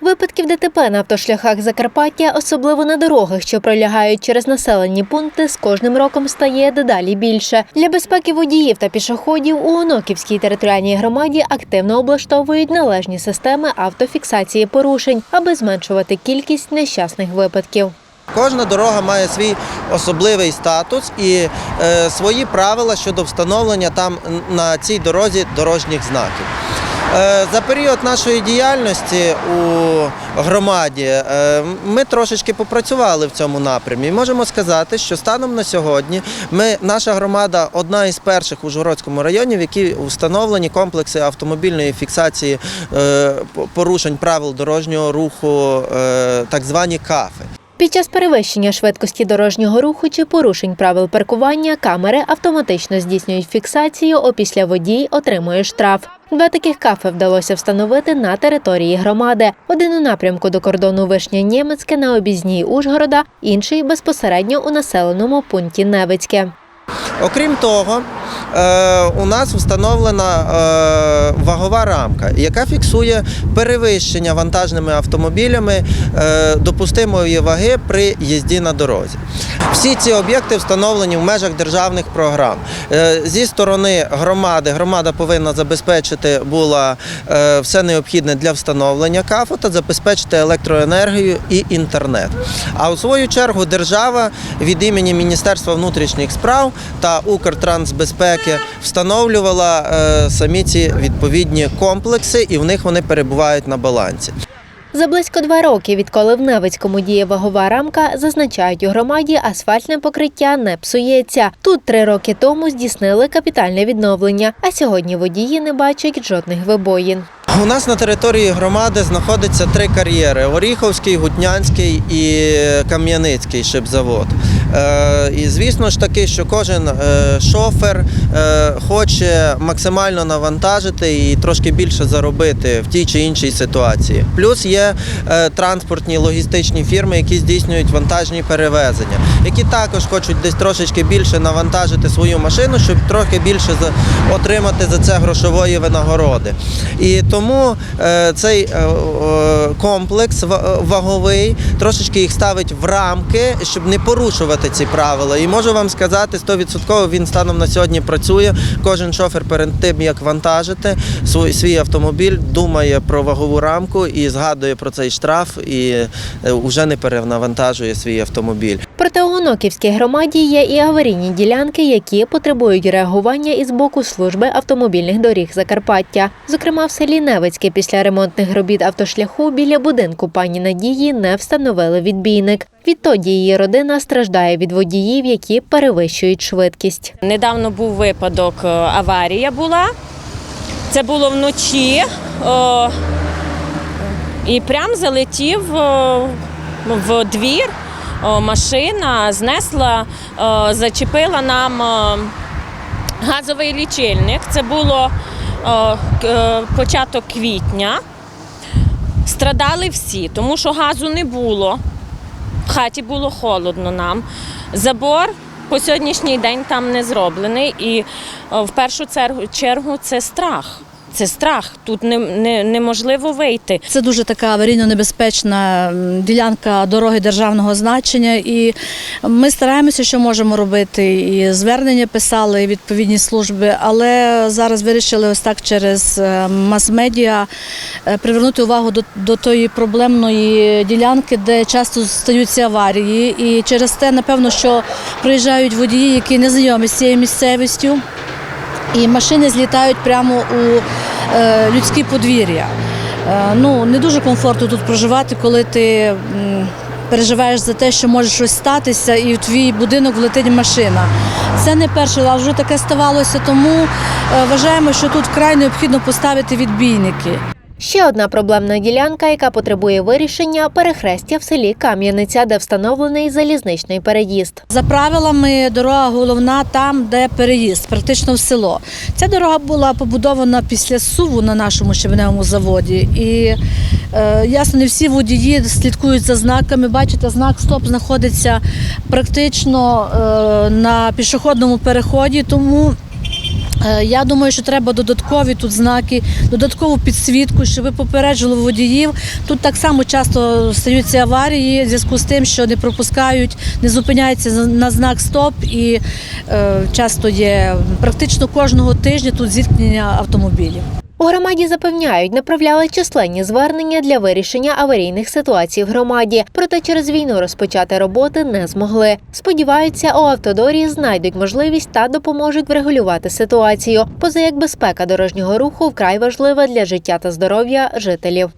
Випадків ДТП на автошляхах Закарпаття, особливо на дорогах, що пролягають через населені пункти, з кожним роком стає дедалі більше. Для безпеки водіїв та пішоходів у Оноківській територіальній громаді активно облаштовують належні системи автофіксації порушень, аби зменшувати кількість нещасних випадків. Кожна дорога має свій особливий статус і е, свої правила щодо встановлення там на цій дорозі дорожніх знаків. Е, За період нашої діяльності у громаді е, ми трошечки попрацювали в цьому напрямі. Можемо сказати, що станом на сьогодні ми, наша громада одна із перших у Ужгородському районі, в якій встановлені комплекси автомобільної фіксації е, порушень правил дорожнього руху, так звані КАФи. Під час перевищення швидкості дорожнього руху чи порушень правил паркування камери автоматично здійснюють фіксацію, опісля водій отримує штраф. Два таких кафе вдалося встановити на території громади. Один у напрямку до кордону Вишня Німецьке на обізній Ужгорода, інший безпосередньо у населеному пункті Невицьке. Окрім того, е, у нас встановлена е, вагова рамка, яка фіксує перевищення вантажними автомобілями е, допустимої ваги при їзді на дорозі. Всі ці об'єкти встановлені в межах державних програм. Зі сторони громади громада повинна забезпечити була все необхідне для встановлення КАФО та забезпечити електроенергію і інтернет. А у свою чергу держава від імені Міністерства внутрішніх справ та Укртрансбезпеки встановлювала е, самі ці відповідні комплекси, і в них вони перебувають на балансі. За близько два роки, відколи в Невицькому діє вагова рамка, зазначають у громаді, асфальтне покриття не псується. Тут три роки тому здійснили капітальне відновлення, а сьогодні водії не бачать жодних вибоїн. У нас на території громади знаходиться три кар'єри: Оріховський, Гутнянський і Кам'яницький шипзавод. Е, І звісно ж таки, що кожен е, шофер е, хоче максимально навантажити і трошки більше заробити в тій чи іншій ситуації. Плюс є транспортні логістичні фірми, які здійснюють вантажні перевезення, які також хочуть десь трошечки більше навантажити свою машину, щоб трохи більше отримати за це грошової винагороди. І тому е, цей е, е, комплекс ва- ваговий трошечки їх ставить в рамки, щоб не порушувати ці правила. І можу вам сказати, 100% він станом на сьогодні працює. Кожен шофер перед тим, як вантажити свій автомобіль, думає про вагову рамку і згадує про цей штраф і вже не перенавантажує свій автомобіль. Проте у Оноківській громаді є і аварійні ділянки, які потребують реагування із боку служби автомобільних доріг Закарпаття. Зокрема, в селі Невицьке після ремонтних робіт автошляху біля будинку пані Надії не встановили відбійник. Відтоді її родина страждає від водіїв, які перевищують швидкість. Недавно був випадок, е, аварія була. Це було вночі. О, і прям залетів о, в двір. Машина знесла, зачепила нам газовий лічильник. Це було е, початок квітня. Страдали всі, тому що газу не було. В хаті було холодно нам. Забор по сьогоднішній день там не зроблений. І в першу чергу це страх. Це страх. Тут не, не, неможливо вийти. Це дуже така аварійно небезпечна ділянка дороги державного значення, і ми стараємося, що можемо робити. І звернення писали і відповідні служби, але зараз вирішили ось так через е, мас-медіа е, привернути увагу до, до тої проблемної ділянки, де часто стаються аварії. І через те, напевно, що приїжджають водії, які не знайомі з цією місцевістю. І машини злітають прямо у е, людські подвір'я. Е, ну, не дуже комфортно тут проживати, коли ти м, переживаєш за те, що може щось статися, і в твій будинок влетить машина. Це не перший раз, вже таке ставалося, тому е, вважаємо, що тут вкрай необхідно поставити відбійники. Ще одна проблемна ділянка, яка потребує вирішення перехрестя в селі Кам'яниця, де встановлений залізничний переїзд. За правилами, дорога головна там, де переїзд, практично в село. Ця дорога була побудована після суву на нашому щебеневому заводі. І е, ясно, не всі водії слідкують за знаками. Бачите, знак стоп знаходиться практично е, на пішохідному переході, тому Я думаю, що треба додаткові тут знаки, додаткову підсвітку, щоб попереджували водіїв. Тут так само часто стаються аварії в зв'язку з тим, що не пропускають, не зупиняються на знак стоп, і е, часто є практично кожного тижня тут зіткнення автомобілів. У громаді запевняють, направляли численні звернення для вирішення аварійних ситуацій в громаді. Проте через війну розпочати роботи не змогли. Сподіваються, у автодорі знайдуть можливість та допоможуть врегулювати ситуацію. Поза як безпека дорожнього руху вкрай важлива для життя та здоров'я жителів.